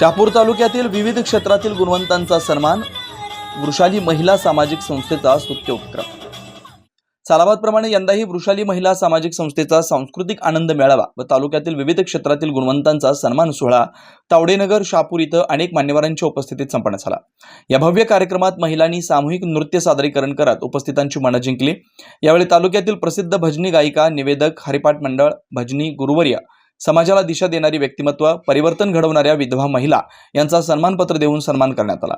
शहापूर तालुक्यातील विविध क्षेत्रातील गुणवंतांचा सन्मान वृषाली महिला सामाजिक संस्थेचा स्तुत्य उपक्रम. सालाबादप्रमाणे यंदाही वृषाली महिला सामाजिक संस्थेचा सांस्कृतिक आनंद मेळावा व तालुक्यातील विविध क्षेत्रातील गुणवंतांचा सन्मान सोहळा तावडेनगर शापूर इथं अनेक मान्यवरांच्या उपस्थितीत संपन्न झाला. या भव्य कार्यक्रमात महिलांनी सामूहिक नृत्य सादरीकरण करत उपस्थितांची मनं जिंकली. यावेळी तालुक्यातील प्रसिद्ध भजनी गायिका निवेदक हरिपाठ मंडळ भजनी गुरुवर्य समाजाला दिशा देणारी व्यक्तिमत्व परिवर्तन घडवणाऱ्या विधवा महिला यांचा सन्मानपत्र देऊन सन्मान करण्यात आला.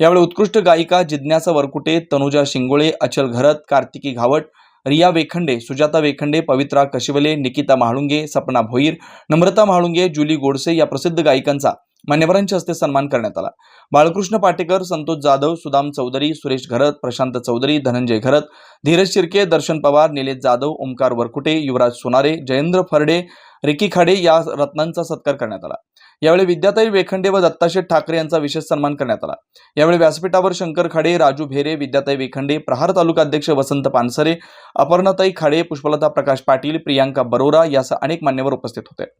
यावेळी उत्कृष्ट गायिका जिज्ञासा वरकुटे तनुजा शिंगोळे अचल घरत कार्तिकी घावट रिया वेखंडे सुजाता वेखंडे पवित्रा कशिवले निकिता म्हाळुंगे सपना भोईर नम्रता महाळुंगे जुली गोडसे या प्रसिद्ध गायिकांचा मान्यवरांच्या हस्ते सन्मान करण्यात आला. बाळकृष्ण पाटेकर संतोष जाधव सुदाम चौधरी सुरेश घरत प्रशांत चौधरी धनंजय घरत धीरज शिर्के दर्शन पवार निलेश जाधव ओमकार वरकुटे युवराज सोनारे जयेंद्र फरडे रिकी खाडे या रत्नांचा सत्कार करण्यात आला. यावेळी विद्याताई वेखंडे व दत्ताशेठ ठाकरे यांचा विशेष सन्मान करण्यात आला. यावेळी व्यासपीठावर शंकर खाडे राजू भेरे विद्याताई वेखंडे प्रहार तालुका अध्यक्ष वसंत पानसरे अपर्णाताई खाडे पुष्पलता प्रकाश पाटील प्रियांका बरोरा यासह अनेक मान्यवर उपस्थित होते.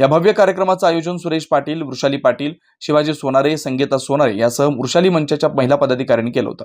या भव्य कार्यक्रमाचं आयोजन सुरेश पाटील वृषाली पाटील शिवाजी सोनारे संगीता सोनारे यासह वृषाली मंचाच्या महिला पदाधिकाऱ्यांनी केलं होतं.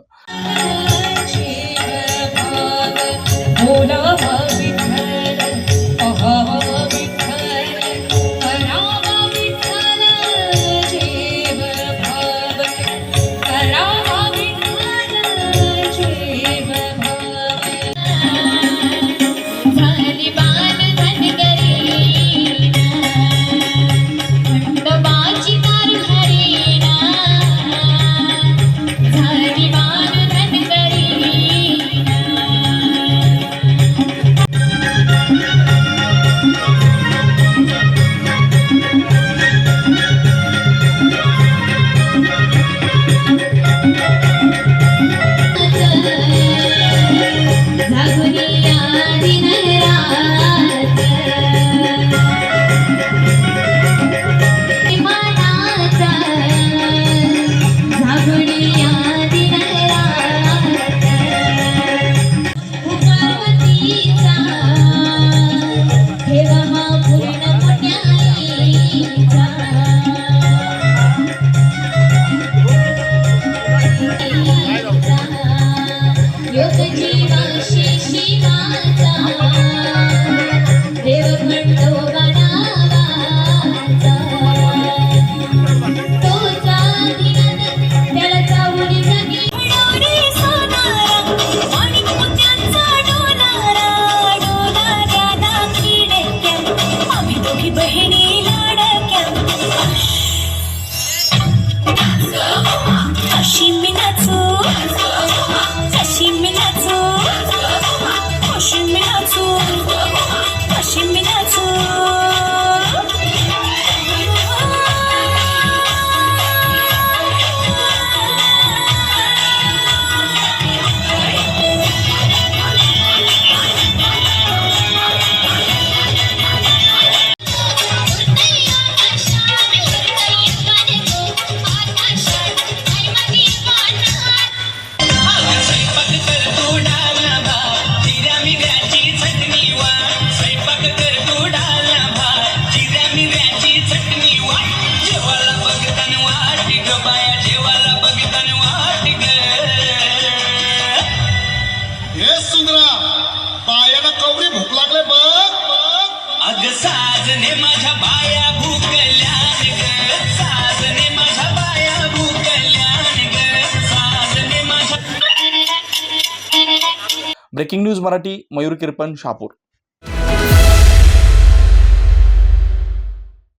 Breaking news Marathi Mayur Kirpan Shahapur.